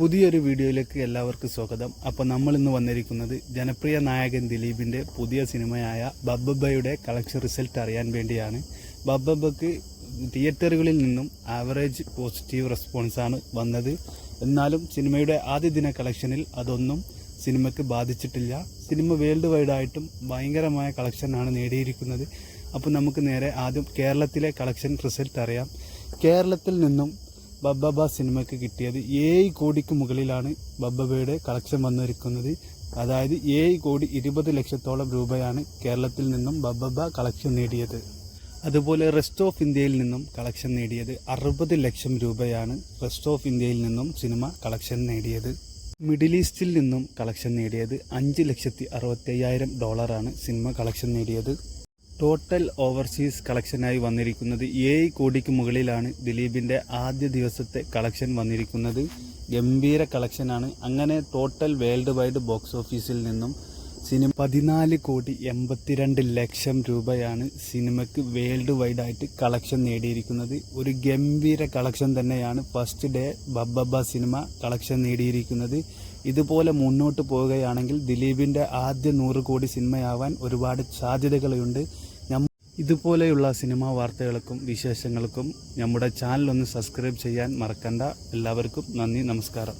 പുതിയൊരു വീഡിയോയിലേക്ക് എല്ലാവർക്കും സ്വാഗതം. അപ്പോൾ നമ്മൾ ഇന്ന് വന്നിരിക്കുന്നത് ജനപ്രിയ നായകൻ ദിലീപിന്റെ പുതിയ സിനിമയായ ബബ്ബബയുടെ കളക്ഷൻ റിസൾട്ട് അറിയാൻ വേണ്ടിയാണ്. ബബ്ബബക്ക് തിയേറ്ററുകളിൽ നിന്നും ആവറേജ് പോസിറ്റീവ് റെസ്പോൺസാണ് വന്നത്. എന്നാലും സിനിമയുടെ ആദ്യ ദിന കളക്ഷനിൽ അതൊന്നും സിനിമയ്ക്ക് ബാധിച്ചിട്ടില്ല. സിനിമ വേൾഡ് വൈഡ് ആയിട്ടും ഭയങ്കരമായ കളക്ഷനാണ് നേടിയിരിക്കുന്നത്. അപ്പോൾ നമുക്ക് നേരെ ആദ്യം കേരളത്തിലെ കളക്ഷൻ റിസൾട്ട് അറിയാം. കേരളത്തിൽ നിന്നും ബബ്ബബ സിനിമയ്ക്ക് കിട്ടിയത് ഏഴ് കോടിക്ക് മുകളിലാണ് ബബ്ബബയുടെ കളക്ഷൻ വന്നിരിക്കുന്നത്. അതായത് ഏഴ് കോടി ഇരുപത് ലക്ഷത്തോളം രൂപയാണ് കേരളത്തിൽ നിന്നും ബബ്ബബ കളക്ഷൻ നേടിയത്. അതുപോലെ റെസ്റ്റ് ഓഫ് ഇന്ത്യയിൽ നിന്നും കളക്ഷൻ നേടിയത് അറുപത് ലക്ഷം രൂപയാണ് റെസ്റ്റ് ഓഫ് ഇന്ത്യയിൽ നിന്നും സിനിമ കളക്ഷൻ നേടിയത്. മിഡിൽ ഈസ്റ്റിൽ നിന്നും കളക്ഷൻ നേടിയത് അഞ്ച് ലക്ഷത്തി അറുപത്തി ഡോളറാണ് സിനിമ കളക്ഷൻ നേടിയത്. ടോട്ടൽ ഓവർസീസ് കളക്ഷനായി വന്നിരിക്കുന്നത് ഏഴ് കോടിക്ക് മുകളിലാണ് ദിലീപിന്റെ ആദ്യ ദിവസത്തെ കളക്ഷൻ വന്നിരിക്കുന്നത്. ഗംഭീര കളക്ഷനാണ് അങ്ങനെ ടോട്ടൽ വേൾഡ് വൈഡ് ബോക്സ് ഓഫീസിൽ നിന്നും സിനിമ പതിനാല് കോടി എൺപത്തിരണ്ട് ലക്ഷം രൂപയാണ് സിനിമയ്ക്ക് വേൾഡ് വൈഡ് ആയിട്ട് കളക്ഷൻ നേടിയിരിക്കുന്നത്. ഒരു ഗംഭീര കളക്ഷൻ തന്നെയാണ് ഫസ്റ്റ് ഡേ ബബ്ബബ സിനിമ കളക്ഷൻ നേടിയിരിക്കുന്നത്. ഇതുപോലെ മുന്നോട്ട് പോവുകയാണെങ്കിൽ ദിലീപിന്റെ ആദ്യ നൂറ് കോടി സിനിമയാവാൻ ഒരുപാട് സാധ്യതകളുണ്ട്. ഇതുപോലെയുള്ള സിനിമാ വാർത്തകൾക്കും വിശേഷങ്ങൾക്കും നമ്മുടെ ചാനൽ ഒന്ന് സബ്സ്ക്രൈബ് ചെയ്യാൻ മറക്കണ്ട. എല്ലാവർക്കും നന്ദി നമസ്കാരം.